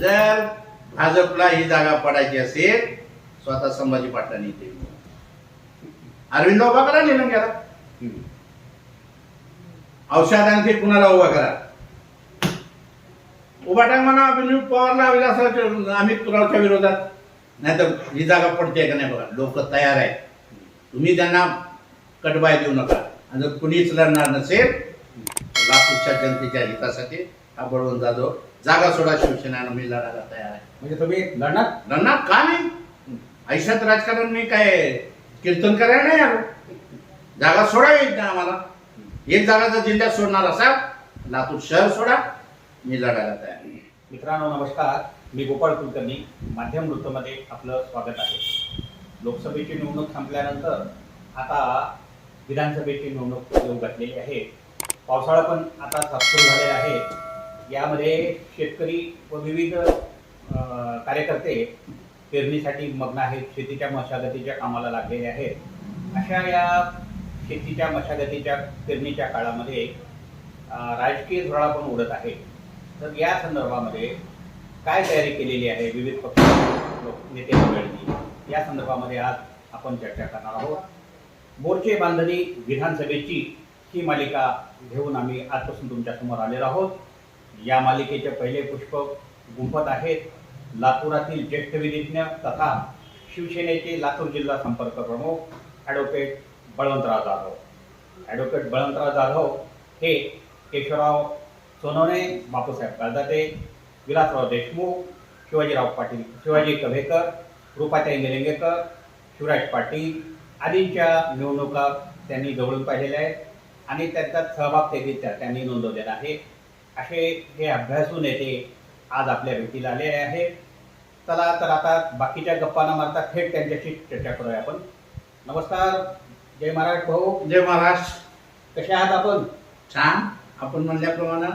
जर भाजपला ही जागा पडायची असेल स्वतः संभाजी पाटलांनी ते अरविंद उभा करा निलंग्याला. औषधांचे कुणाला उभा करा. उभा टाक म्हणा अभिनव पवारला विलासराव अमित रावच्या विरोधात. नाही तर ही जागा पडते का नाही बघा. लोक तयार आहेत. तुम्ही त्यांना कटबाय देऊ नका. आणि जर कुणीच लढणार नसेल लातूरच्या जनतेच्या हितासाठी हा बळवंत जाधव जागा सोडा शिवसेना मी लढायला तयार आहे. म्हणजे तुम्ही लढणार? लढणार का नाही? आयुष्यात राजकारण मी काय कीर्तन करायला नाही आलो. जागा सोडावी ना आम्हाला. एक जागा जर जिल्ह्यात सोडणार असाल लातूर शहर सोडा मी लढायला तयार आहे. मित्रांनो नमस्कार. मी गोपाळ कुलकर्णी माध्यम वृत्तमध्ये आपलं स्वागत आहे. लोकसभेची निवडणूक संपल्यानंतर आता विधानसभेची निवडणूक येऊ घातलेली आहे. पावसाळा पण आता सुरू झालेला आहे. यामध्ये शेतकरी व विविध कार्यकर्ते पेरणीसाठी मग्न आहेत. शेतीच्या मशागतीच्या कामाला लागलेले आहेत. अशा या शेतीच्या मशागतीच्या पेरणीच्या काळामध्ये राजकीय धुराळा पण उडत आहे. तर या संदर्भामध्ये काय तयारी केलेली आहे विविध पक्ष लोक- नेते मंडळींनी या संदर्भामध्ये आज आपण चर्चा करणार आहोत. मोर्चे बांधणी विधानसभेची ही मालिका घेऊन आम्ही आजपासून तुमच्यासमोर आलेलो आहोत. या मालिकेचे पहिले पुष्प गुंफत आहेत लातूरातील ज्येष्ठ विधिज्ञ तथा शिवसेनेचे लातूर जिल्हा संपर्क प्रमुख ॲडव्होकेट बळवंतराव जाधव. ॲडव्होकेट बळवंतराव जाधव हे केशवराव सोनवणे बापूसाहेब काळदाते विलासराव देशमुख शिवाजीराव पाटील शिवाजी कव्हेकर रूपाताई निलंगेकर शिवराज पाटील आदींच्या निवडणुका त्यांनी जवळून पाहिलेल्या आहेत आणि त्यांचा सहभाग त्यांनी त्यांनी नोंदवलेला आहे. असे हे अभ्यासू नेते आज आपल्या भेटीला आलेले आहेत चला तर आता बाकीच्या गप्पा न मारता थेट त्यांच्याशी चर्चा करूया आपण. नमस्कार जय महाराज भाऊ. जय महाराष्ट्र कसे आहात आपण? छान. आपण म्हणल्याप्रमाणे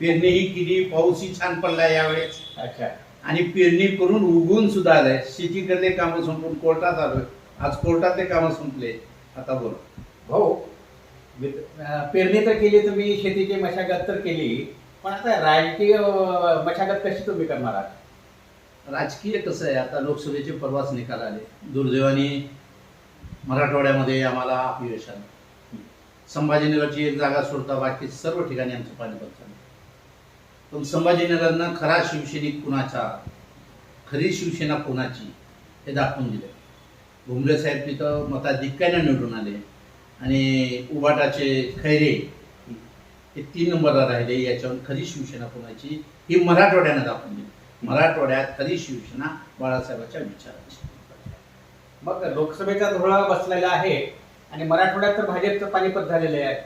पेरणी ही केली पाऊसही छान पडला यावेळेस. अच्छा. आणि पेरणी करून उगवून सुद्धा आलंय. शेतीकडले कामं संपून कोर्टात आलोय. आज कोर्टातले कामं संपले. आता बोल. भाऊ पेरणी तर केली तुम्ही शेतीची मशागत तर केली पण आता राजकीय मशागत कशी तुम्ही करणार आहात? राजकीय कसं आहे आता लोकसभेचे परवाच निकाल आले. दुर्दैवाने मराठवाड्यामध्ये आम्हाला अपयश आलं. संभाजीनगरची एक जागा सोडता बाकी सर्व ठिकाणी आमचं पाणीपत झालं. पण संभाजीनगरनं खरा शिवसैनिक कुणाचा? खरी शिवसेना कुणाची? हे दाखवून दिले भुमरे साहेब तिथं मताधिक्याने निवडून आले. आणि उबाटाचे खैरे हे तीन नंबरला राहिले याच्यावर खरी शिवसेना कोणाची? ही मराठवाड्यानं दाखवून दिली. मराठवाड्यात खरी शिवसेना बाळासाहेबांच्या विचाराची. मग लोकसभेचा धोळा बसलेला आहे आणि मराठवाड्यात तर भाजपचं पानिपत झालेलं आहे.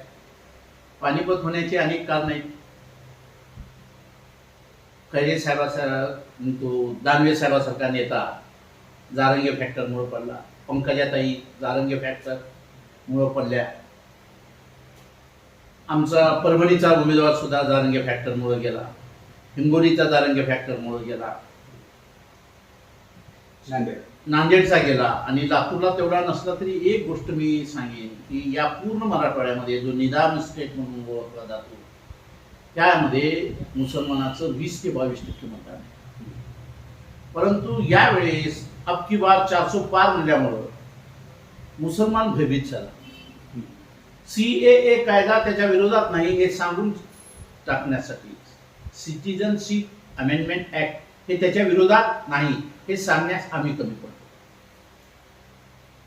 पानिपत होण्याची अनेक कारण आहेत. खैरे साहेबाचा तो दानवे साहेबासारखा नेता जारंगे फॅक्टरमुळे पडला. पंकजाताई जारंगे फॅक्टरमुळे पडल्या. आमचा परभणीचा उमेदवार सुद्धा जारंगे फॅक्टरमुळे गेला. हिंगोलीचा जारंगे फॅक्टरमुळे गेला. नांदेड. नांदेडचा गेला. आणि लातूरला तेवढा नसला तरी एक गोष्ट मी सांगेन की या पूर्ण मराठवाड्यामध्ये जो निदान स्टेट म्हणून ओळखला जातो त्यामध्ये मुसलमानाचं वीस ते बावीस टक्के मतदान आहे. परंतु यावेळेस अबकी बार चारसो पार म्हणल्यामुळं मुसलमान भयभीत झाला. सी ए कायदा त्याच्या विरोधात नाही हे सांगून टाकण्यासाठी सिटिझनशिप अमेंडमेंट ऍक्ट हे त्याच्या विरोधात नाही हे सांगण्यास आम्ही कमी पडतो.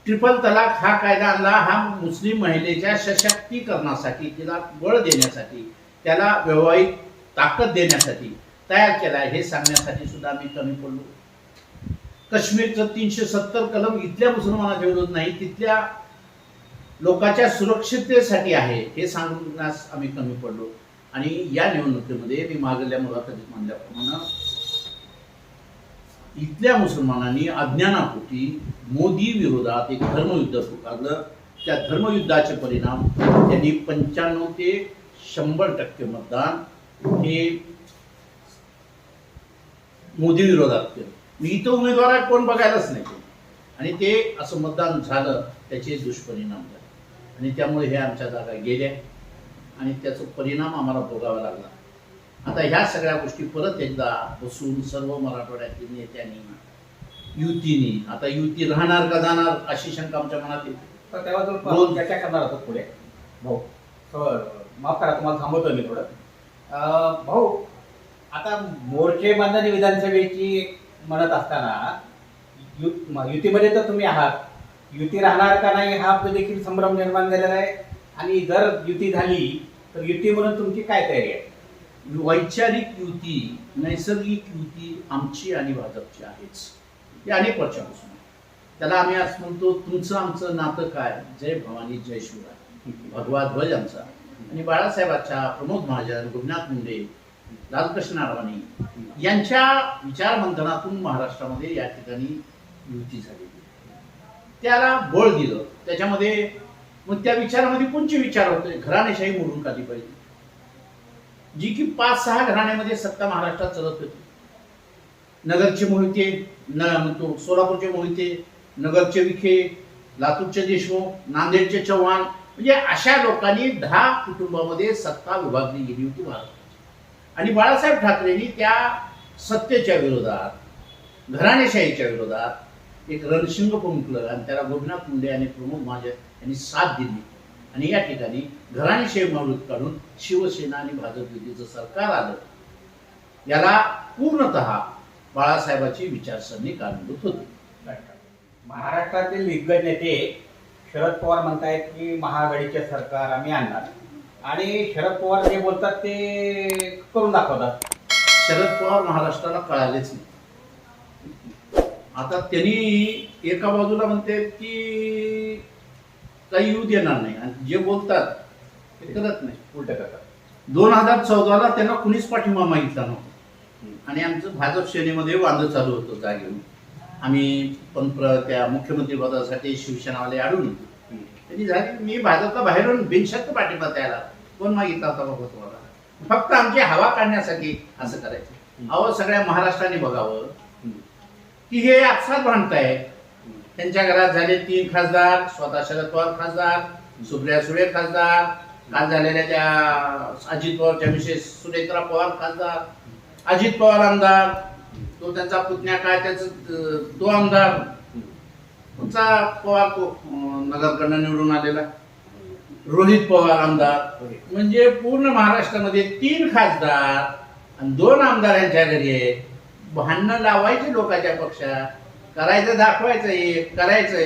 ट्रिपल तलाक हा कायदा आणला हा मुस्लिम महिलेच्या सशक्तीकरणासाठी तिला बळ देण्यासाठी त्याला वैवाहिक ताकद देण्यासाठी तयार केला हे सांगण्यासाठी सुद्धा आम्ही कमी पडलो. काश्मीरचं तीनशे सत्तर कलम इथल्या मुसलमानाच्या विरोध नाही तिथल्या लोकांच्या सुरक्षिततेसाठी आहे हे सांगण्यास आम्ही कमी पडलो. आणि या निवडणुकीमध्ये मी मागल्या मुलाखतीत म्हणल्याप्रमाणे इथल्या मुसलमानांनी अज्ञानापोटी मोदी विरोधात एक धर्मयुद्ध पुकारलं. त्या धर्मयुद्धाचे परिणाम त्यांनी पंच्याण्णव ते शंभर टक्के मतदान हे मोदी विरोधात केलं. मी इथं उमेदवार कोण बघायलाच नाही. आणि ते असं मतदान झालं त्याचे दुष्परिणाम झाले. आणि त्यामुळे हे आमच्या जागा गेल्या. आणि त्याचा परिणाम आम्हाला भोगावा लागला. आता ह्या सगळ्या गोष्टी परत एकदा बसून सर्व मराठवाड्यातील नेत्यांनी युतीनी आता युती राहणार का जाणार अशी शंका आमच्या मनात येते. बोल. आपण चर्चा करणार आहोत पुढे. भाऊ माफ करा तुम्हाला थांबवतो मी थोडं. भाऊ आता मोर्चे बांधणी विधानसभेची म्हणत असताना युतीमध्ये तर तुम्ही आहात. युती राहणार का नाही हा देखील संभ्रम निर्माण झालेला आहे. आणि जर युती झाली तर युती म्हणून तुमची काय तयारी आहे? वैचारिक युती नैसर्गिक युती आमची आणि भाजपची आहेच. ही अनेक वर्षापासून त्याला आम्ही आज म्हणतो तुमचं आमचं नातं काय? जय भवानी जय शिवराय. भगवा ध्वज आमचा. आणि बाळासाहेबांच्या प्रमोद महाजन गोपीनाथ मुंडे लालकृष्ण अडवाणी यांच्या विचारमंथनातून महाराष्ट्रामध्ये या ठिकाणी युती झालेली त्याला बळ दिलं. त्याच्यामध्ये मग त्या विचारामध्ये कोणचे विचार होते? घराणेशाही मोडून काढली पाहिजे. जी की पाच सहा घराण्यामध्ये सत्ता महाराष्ट्रात चालत होती. नगरचे मोहिते न म्हणतो सोलापूरचे मोहिते नगरचे विखे लातूरचे देशमुख नांदेडचे चव्हाण म्हणजे अशा लोकांनी दहा कुटुंबामध्ये सत्ता विभागली गेली होती महाराष्ट्राची आणि बाळासाहेब ठाकरेंनी त्या सत्तेच्या विरोधात घराणेशाहीच्या विरोधात एक रणशिंग फुंकलं आणि त्याला गोपीनाथ मुंडे आणि प्रमोद महाजन यांनी साथ दिली. आणि या ठिकाणी घराणेशाही मावळीत काढून शिवसेना आणि भाजप युतीचं सरकार आलं. याला पूर्णतः बाळासाहेबाची विचारसरणी कारणीभूत होती. महाराष्ट्रातील दिग्गज नेते शरद पवार म्हणतायत की महाआघाडीचे सरकार आम्ही आणणार. आणि शरद पवार जे बोलतात ते करून दाखवतात. शरद पवार महाराष्ट्राला कळालेच नाही. आता त्यांनी एका बाजूला म्हणते की काही येऊ देणार नाही. आणि जे बोलतात ते करत नाही. उलट करतात. दोन हजार चौदाला त्यांना कुणीच पाठिंबा मागितला नव्हता. आणि आमचं भाजप श्रेणीमध्ये वांदं चालू होतं जागेवर. आम्ही पण प्र- त्या मुख्यमंत्री पदासाठी शिवसेनावाले होते त्यांनी झाली मी भाजपला बाहेरून बिनशर्त पाठिंबा द्यायला कोण मागितला होता बाबा तुम्हाला? फक्त आमची हवा काढण्यासाठी असं करायचं. अहो सगळ्या महाराष्ट्राने बघावं. की हे आपसात भांडताय. त्यांच्या घरात झाले तीन खासदार स्वतः शरद पवार खासदार सुप्रिया सुळे खासदार काल झालेल्या त्या अजित पवारच्या मिसेस सुनेत्रा पवार खासदार अजित पवार आमदार तो त्यांचा पुतण्या काय त्याच तो आमदार. तुमचा पवार नगरकडनं निवडून आलेला. रोहित पवार आमदार. म्हणजे पूर्ण महाराष्ट्रामध्ये तीन खासदार आणि दोन आमदार यांच्या घरी आहे भांडणं लावायचे लोकांच्या पक्षात. करायचं दाखवायचं एक करायचं.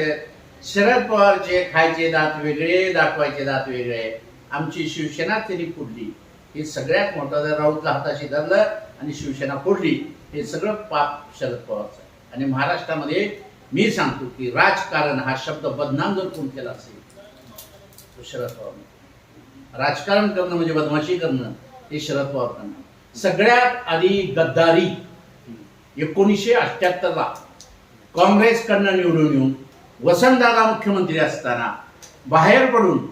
शरद पवारचे खायचे दात वेगळे दाखवायचे दात वेगळे. आमची शिवसेना त्यांनी फोडली. हे सगळ्यात मोठं जर राऊतला हाताशी धरलं आणि शिवसेना फोडली हे सगळं पाप शरद पवारचं. आणि महाराष्ट्रामध्ये मी सांगतो की राजकारण हा शब्द बदनाम जर कोण केला असेल तो शरद पवार. राजकारण करणं म्हणजे बदमाशी करणं हे शरद पवार करणं सगळ्यात आधी गद्दारी. एकोणीसशे अठ्ठ्याहत्तरला काँग्रेसकडनं निवडून येऊन वसंतदादा मुख्यमंत्री असताना बाहेर पडून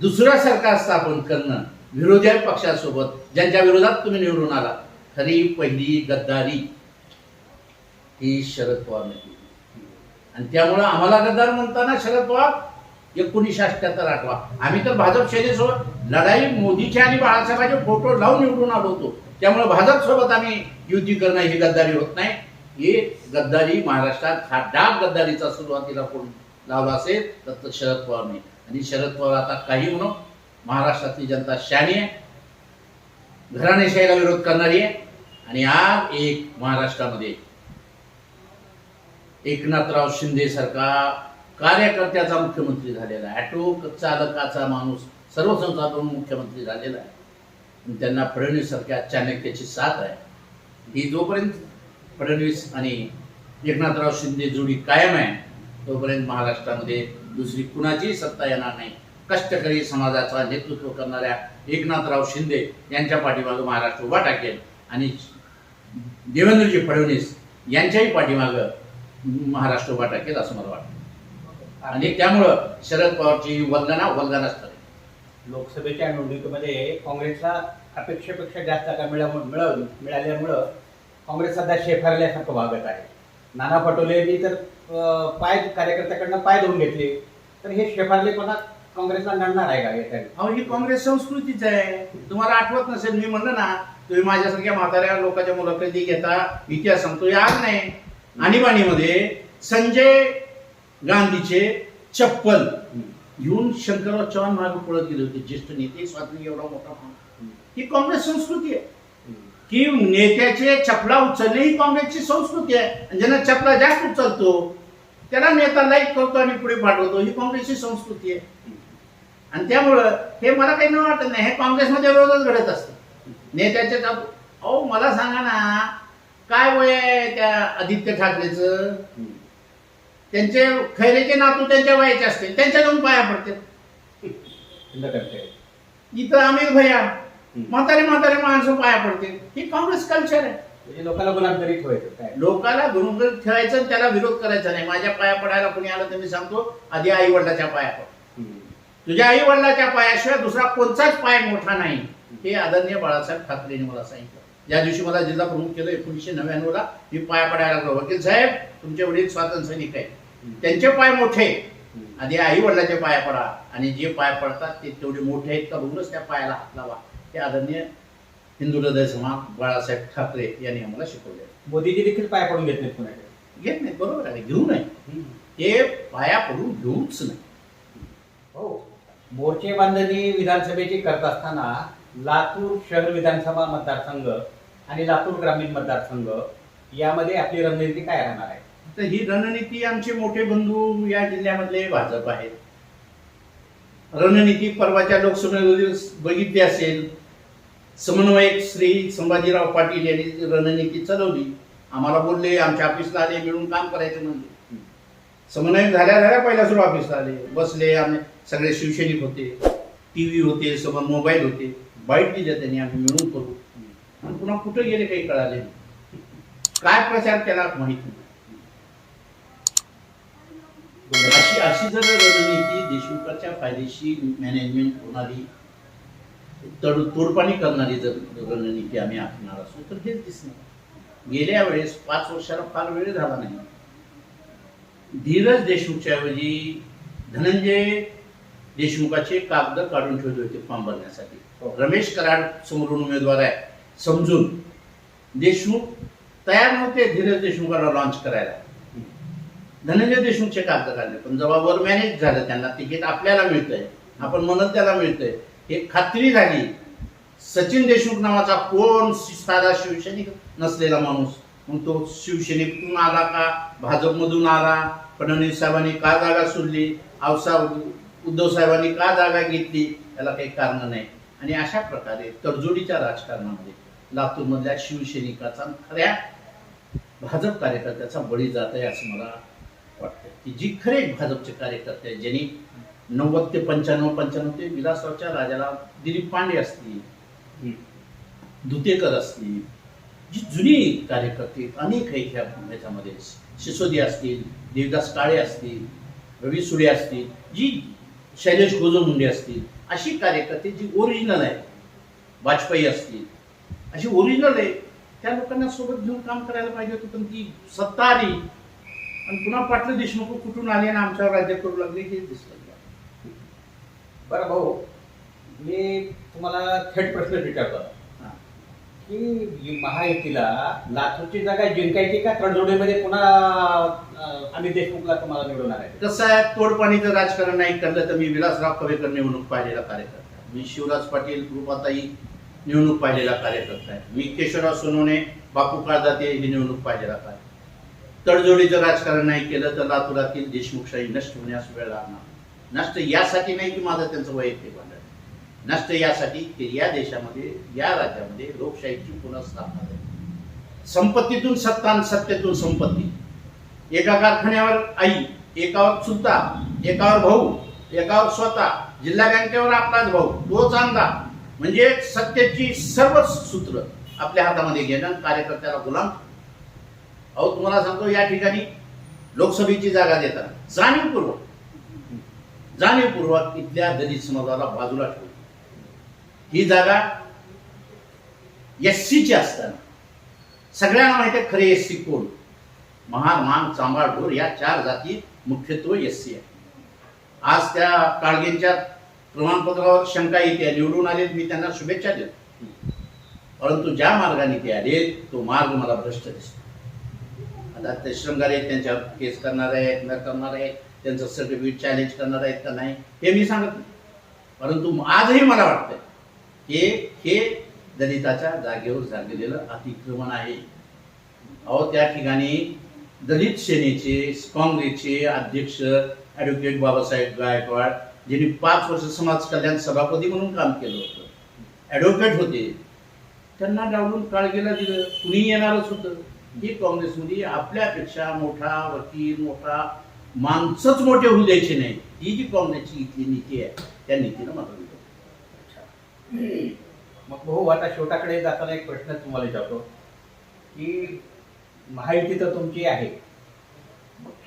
दुसरं सरकार स्थापन करणं विरोधी पक्षासोबत ज्यांच्या विरोधात तुम्ही निवडून आला खरी पहिली गद्दारी. ही शरद पवारने केली. आणि त्यामुळं आम्हाला गद्दार म्हणताना शरद पवार एकोणीसशे अठ्याहत्तर आठवा. आम्ही तर भाजप सेनेसोबत लढाई मोदीचे आणि बाळासाहेबांचे फोटो लावून निवडून आलो होतो. त्यामुळे भाजप सोबत आम्ही युती करणं ही गद्दारी होत नाही. ही गद्दारी महाराष्ट्रात हा डाग गद्दारीचा सुरुवातीला कोण लावला असेल तर तो शरद पवारने आणि शरद पवार आता काही म्हणून महाराष्ट्रातली जनता शहाणी आहे. घराणेशाहीला विरोध करणारी आहे. आणि आज एक महाराष्ट्रामध्ये एकनाथराव शिंदे सारखा कार्यकर्त्याचा मुख्यमंत्री झालेला आहे. ॲटो चालकाचा माणूस सर्व संस्थातून मुख्यमंत्री झालेला आहे. त्यांना फडणवीससारख्या चाणक्याची साथ आहे. ही जोपर्यंत फडणवीस आणि एकनाथराव शिंदे जोडी कायम आहे तोपर्यंत महाराष्ट्रामध्ये दुसरी कुणाचीही सत्ता येणार नाही. कष्टकरी समाजाचा नेतृत्व करणाऱ्या एकनाथराव शिंदे यांच्या पाठीमागं महाराष्ट्र उभा टाकेल आणि देवेंद्रजी फडणवीस यांच्याही पाठीमागं महाराष्ट्र उभा टाकेल असं मला वाटतं. आणि त्यामुळं शरद पवारची वंदना वंदनाच ठरेल लोकसभेच्या निवडणुकीमध्ये काँग्रेसला अपेक्षेपेक्षा जास्त जागा मिळव मिळाल्यामुळं काँग्रेस सध्या शेफारल्यासारखं वागत आहे. नाना पटोलेंनी तर पाय कार्यकर्त्याकडनं पाय धुवून घेतले. तर हे शेफारलेपणा काँग्रेसला नडणार आहे का या अहो ही काँग्रेस संस्कृतीच आहे. तुम्हाला आठवत नसेल मी म्हणलं ना तुम्ही माझ्यासारख्या म्हाताऱ्या लोकांच्या मुलाखती घेता इतिहास सांगतो याद नाही. आणीबाणीमध्ये संजय गांधीचे चप्पल. घेऊन शंकरराव चव्हाण मागे पळत गेले होते ज्येष्ठ नेते स्वातंत्र्य एवढा मोठा. ही काँग्रेस संस्कृती आहे. की नेत्याचे चपला उचलणे ही काँग्रेसची संस्कृती आहे. आणि ज्यांना चपला जास्त उचलतो त्याला नेता लाईक करतो आणि पुढे पाठवतो. ही काँग्रेसची संस्कृती आहे. आणि त्यामुळं हे मला काही न वाटत नाही. हे काँग्रेसमध्ये रोजच घडत असतं. नेत्याचे अहो मला सांगा ना काय वय आहे त्या आदित्य ठाकरेचं? त्यांचे खैरेचे नातू त्यांच्या वयाचे असते त्यांच्या जाऊन पाया पडते इथं अमिर भैया म्हातारे म्हातारे माणसं पाया पडते ही काँग्रेस कल्चर आहे. म्हणजे लोकांना ठेवायचं काय? लोकाला गुणगुण ठेवायचं आणि त्याला विरोध करायचा नाही. माझ्या पाया पडायला कोणी आलं तर मी सांगतो आधी आई वडिलाच्या पाया पड. तुझ्या आई वडिलाच्या पायाशिवाय दुसरा कोणताच पाय मोठा नाही. हे आदरणीय बाळासाहेब ठाकरेंनी मला सांगितलं. ज्या दिवशी मला जिल्हा प्रमुख केलं एकोणीसशे नव्याण्णव ला मी पाया पडायला लागलो. वकील साहेब तुमचे वडील स्वातंत्र्य सैनिक आहे त्यांचे पाय मोठे. आधी आई वडिलाचे पाया पडा आणि जे पाय पडतात ते तेवढे मोठे आहेत का बघूनच त्या पायाला हात लावा. हे आदरणीय हिंदू हृदय समाज बाळासाहेब ठाकरे यांनी आम्हाला शिकवले. मोदीजी देखील पाय पडून घेत नाहीत पुण्याकडे. घेत नाही बरोबर आहे. घेऊ नये. ते पाया पडून घेऊच नाही हो. मोर्चे बांधणी विधानसभेची करत असताना लातूर शहर विधानसभा मतदारसंघ आणि लातूर ग्रामीण मतदारसंघ यामध्ये आपली रणनीती काय राहणार आहे? तर ही रणनीती आमचे मोठे बंधू या जिल्ह्यामधले भाजप आहेत. रणनीती परवाच्या लोकसभेमध्ये बघितली असेल. समन्वयक श्री संभाजीराव पाटील यांनी रणनीती चालवली. आम्हाला बोलले आमच्या ऑफिसला आले मिळून काम करायचं म्हणजे समन्वयक झाल्या झाल्या पहिल्या सुरू ऑफिसला आले. बसले आम्ही सगळे शिवसैनिक होते. टी व्ही होते समोर मोबाईल होते. बाईट दिल्या त्यांनी आम्ही मिळून करू. आणि पुन्हा कुठे गेले काही कळाले नाही. काय प्रचार केला माहीत नाही. अशी अशी जर रणनीती देशमुखाच्या फायदेशीर मॅनेजमेंट होणारी तड तोडपाणी करणारी जर रणनीती आम्ही आखणार असू तर हेच दिसणार. गेल्या वेळेस पाच वर्षाला फार वेळ झाला नाही. धीरज देशमुखच्या ऐवजी धनंजय देशमुखाचे कागद काढून ठेवले होते फॉर्म भरण्यासाठी. हो. रमेश कराड समोरून उमेदवार आहे. समजून. देशमुख तयार नव्हते धीरज देशमुखाला लॉन्च करायला. धनंजय देशमुखचे कागद काढले पण जेव्हा वर मॅनेज झालं त्यांना. तिकीट आपल्याला मिळतंय. आपण म्हणत त्याला मिळतंय. हे खात्री झाली. सचिन देशमुख नावाचा कोण साधा शिवसैनिक नसलेला माणूस. मग तो शिवसेनेतून आला का? भाजपमधून आला. फडणवीस साहेबांनी का जागा सोडली? औसा उद्धव साहेबांनी का जागा घेतली? याला काही कारण नाही. आणि अशा प्रकारे तडजोडीच्या राजकारणामध्ये लातूरमधल्या शिवसैनिकाचा खऱ्या भाजप कार्यकर्त्याचा बळी जात आहे असं मला वाटतं की जी खरे भाजपचे कार्यकर्ते आहेत ज्यांनी नव्वद ते पंच्याण्णव पंच्याण्णव ते विलासरावच्या राजाला दिलीप पांडे असतील दुतेकर असतील जी जुनी कार्यकर्ते अनेक आहेत ह्या ह्याच्यामध्ये. सिसोदी असतील देवदास काळे असतील रवी सुडे असतील जी शैलेश गोजमुंडे असतील अशी कार्यकर्ते जी ओरिजिनल आहे वाजपेयी असतील अशी ओरिजिनल आहे त्या लोकांना सोबत घेऊन काम करायला पाहिजे होतं. पण ती सत्ता आली आणि पुन्हा पाटील देशमुख कुठून आले आणि आमच्यावर राज्य करू लागले हे दिसलं बरं भाऊ मी तुम्हाला थेट प्रश्न विचारतो. की महायुतीला लातूरची जागा जिंकायची का तडजोडीमध्ये पुन्हा अमित देशमुखला तुम्हाला निवडणार आहे कसं आहे तोडपाणीचं राजकारण नाही करलं तर मी विलासराव कवेकर निवडणूक पाहिलेला कार्यकर्ता आहे. मी शिवराज पाटील रूपाताई निवडणूक पाहिलेला कार्यकर्ता आहे. मी केशवराव सोनवणे बापू काळदाते हे निवडणूक पाहिलेला कार्यकर्ता तडजोडीचं राजकारण नाही केलं तर लातूरातील देशमुखशाही नष्ट होण्यास वेळ लागणार नष्ट यासाठी नाही की माझं त्यांचं वैयक्तिक भांडण नष्ट यासाठी या देशामध्ये या राज्यामध्ये लोकशाहीची पुनर्स्थापना झाली. संपत्तीतून सत्ता आणि सत्तेतून संपत्ती. एका कारखान्यावर आई एकावर सुद्धा एकावर भाऊ एकावर स्वतः जिल्हा बँकेवर आपलाच भाऊ तोच आमदार. म्हणजे सत्तेची सर्व सूत्र आपल्या हातामध्ये घेणं कार्यकर्त्याला गुलाम. अहो तुम्हाला सांगतो या ठिकाणी लोकसभेची जागा देताना जाणीवपूर्वक जाणीवपूर्वक इथल्या दलित समाजाला बाजूला ठेवतो ही जागा एस सीची असताना. सगळ्यांना माहिती आहे खरे एस सी कोण? महार मान चांबाळ ढोर या चार जाती मुख्यत्वे एस सी आहे आज त्या काळगेंच्या प्रमाणपत्रावर शंका येते निवडून आले मी त्यांना शुभेच्छा देतो. परंतु ज्या मार्गाने ते आले तो मार्ग मला भ्रष्ट दिसतो. आता ते श्रंगारे आहेत त्यांच्यावर केस करणार आहेत न करणार आहेत त्यांचं सर्टिफिकेट चॅलेंज करणार आहेत का नाही हे मी सांगत नाही. परंतु आजही मला वाटतं हे हे दलिताच्या जागेवर झालेलं अतिक्रमण आहे. अहो त्या ठिकाणी दलित सेनेचे काँग्रेसचे अध्यक्ष ॲडव्होकेट बाबासाहेब गायकवाड ज्यांनी पाच वर्ष समाज कल्याण सभापती म्हणून काम केलं होतं. ॲडव्होकेट होते. त्यांना डावलून काळगेला दिलं. कुणी येणारच होतं. ही काँग्रेसमध्ये आपल्यापेक्षा मोठा वकील मोठा माणसंच मोठे होऊ द्यायचे नाही. ही जी काँग्रेसची इथली नीती आहे त्या नीतीनं मात्र मग भाऊ आता शेवटाकडे जाताना एक प्रश्न तुम्हाला विचारतो. की महायुती तर तुमची आहे.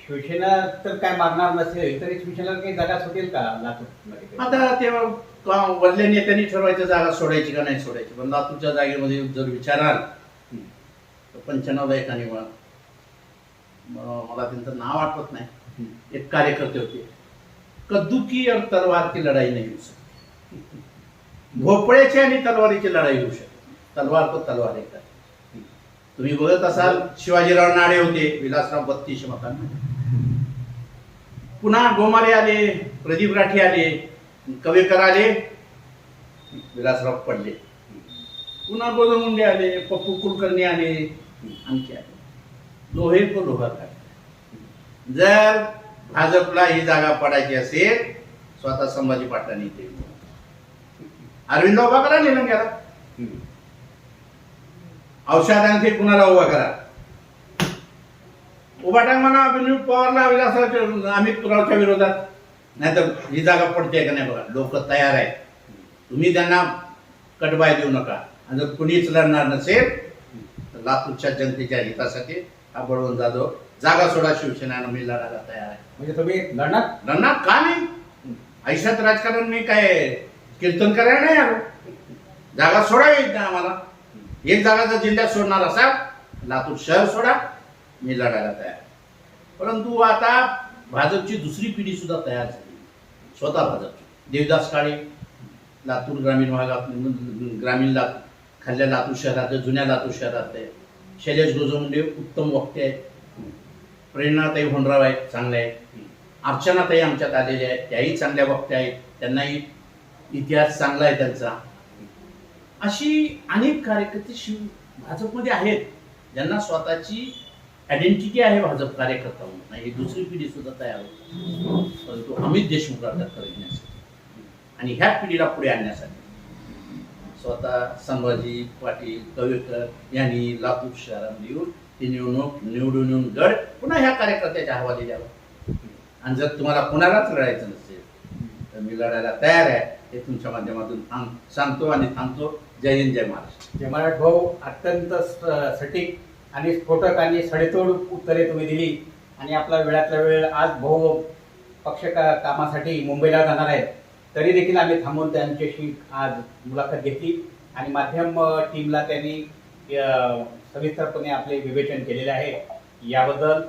शिवसेना तर काय मागणार नसेल तरी शिवसेनेला काही जागा सुटेल का लातूरमध्ये? आता तेव्हा वडल्या नेत्यांनी ठरवायचं जागा सोडायची का नाही सोडायची? पण लातूरच्या जागेमध्ये जर विचाराल तर पंच्याण्णव एकाने मला मला त्यांचं नाव आठवत नाही. एक कार्यकर्ते होते. कद्दू की और तलवार की लढाई नाही होऊ शकत. भोपळ्याची आणि तलवारीची लढाई होऊ शकते. तलवार तो तलवार आहे तुम्ही बघत असाल शिवाजीराव नाडे होते विलासराव बत्तीस मकान पुन्हा गोमारे आले प्रदीप राठी आले कवेकर आले विलासराव पडले. पुन्हा गोदमुंडे आले पप्पू कुलकर्णी आले आणखी आले. लोहे को लोहा जर भाजपला ही जागा पडायची असेल स्वतः संभाजी पाटलांनी ते अरविंद उभा करा निलंग्याला औषधांचे कुणाला उभा करा. उभा टाक म्हणा अभिनव पवारला विलासरावच्या अमित रावच्या विरोधात. नाहीतर ही जागा पडते का नाही बघा? लोक तयार आहेत. तुम्ही त्यांना कटबाय देऊ नका. आणि जर कुणीच लढणार नसेल तर लातूरच्या जनतेच्या हितासाठी हा बळवंत जाधव जागा सोडा शिवसेना मी लढायला तयार आहे. म्हणजे तुम्ही लढणार? लढणार का नाही? आयुष्यात राजकारण मी काय कीर्तन करायला नाही आलो. जागा सोडावी ना आम्हाला. एक जागा जर जिल्ह्यात सोडणार असाल लातूर शहर सोडा. मी लढायला तयार परंतु आता भाजपची दुसरी पिढी सुद्धा तयार झाली. स्वतः भाजपची. देवदास काळे लातूर ग्रामीण भागात ग्रामीण लातूर खाल्ल्या लातूर शहरात जुन्या लातूर शहरात आहे. शैलेश गोजमुंडे उत्तम वक्ते आहेत. प्रेरणाताई होणराव आहेत चांगले आहेत. अर्चनाताई आमच्यात आलेल्या आहेत. त्याही चांगल्या वक्त्या आहेत. त्यांनाही इतिहास चांगला आहे त्यांचा. अशी अनेक कार्यकर्ते शिव भाजपमध्ये आहेत. ज्यांना स्वतःची आयडेंटिटी आहे भाजप कार्यकर्ता म्हणून ही दुसरी पिढी सुद्धा तयार होते परंतु अमित देशमुख टक्कर आणि ह्या पिढीला पुढे आणण्यासाठी. स्वतः संभाजी पाटील कवेकर यांनी लातूर शहरामध्ये येऊन ती निवडणूक निवडून येऊन गड पुन्हा ह्या कार्यकर्त्याच्या हवाली द्यावा. आणि जर तुम्हाला कुणालाच लढायचं नसेल तर मी लढायला तयार आहे. हे तुमच्या माध्यमातून सांगतो आणि थांबतो. जय हिंद जय महाराष्ट्र. जय मराठ भाऊ अत्यंत स- सटीक आणि स्फोटक आणि सडेतोड उत्तरे तुम्ही दिली. आणि आपला वेळातला वेळ आज भाऊ पक्ष का कामासाठी मुंबईला जाणार आहेत तरी देखील आम्ही थांबून त्यांच्याशी आज मुलाखत घेतली. आणि माध्यम टीमला त्यांनी सविस्तरपणे आपले विवेचन केलेले आहे. याबद्दल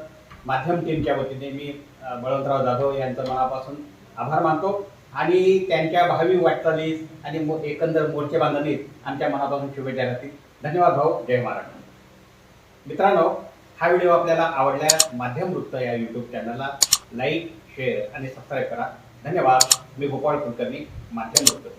माध्यम टीमच्या वतीने मी बळवंतराव जाधव यांचं मनापासून आभार मानतो. आणि त्यांच्या भावी वाटचालीस आणि मो- एकंदर मोर्चे बांधणीत आमच्या मनापासून शुभेच्छा राहतील धन्यवाद भाऊ. जय महाराष्ट्र. मित्रांनो हा व्हिडिओ आपल्याला आवडल्यास माध्यम वृत्त या यूट्यूब चॅनलला लाईक शेअर आणि सबस्क्राईब करा. धन्यवाद. मी गोपाळ कुलकर्णी माध्यम वृत्त.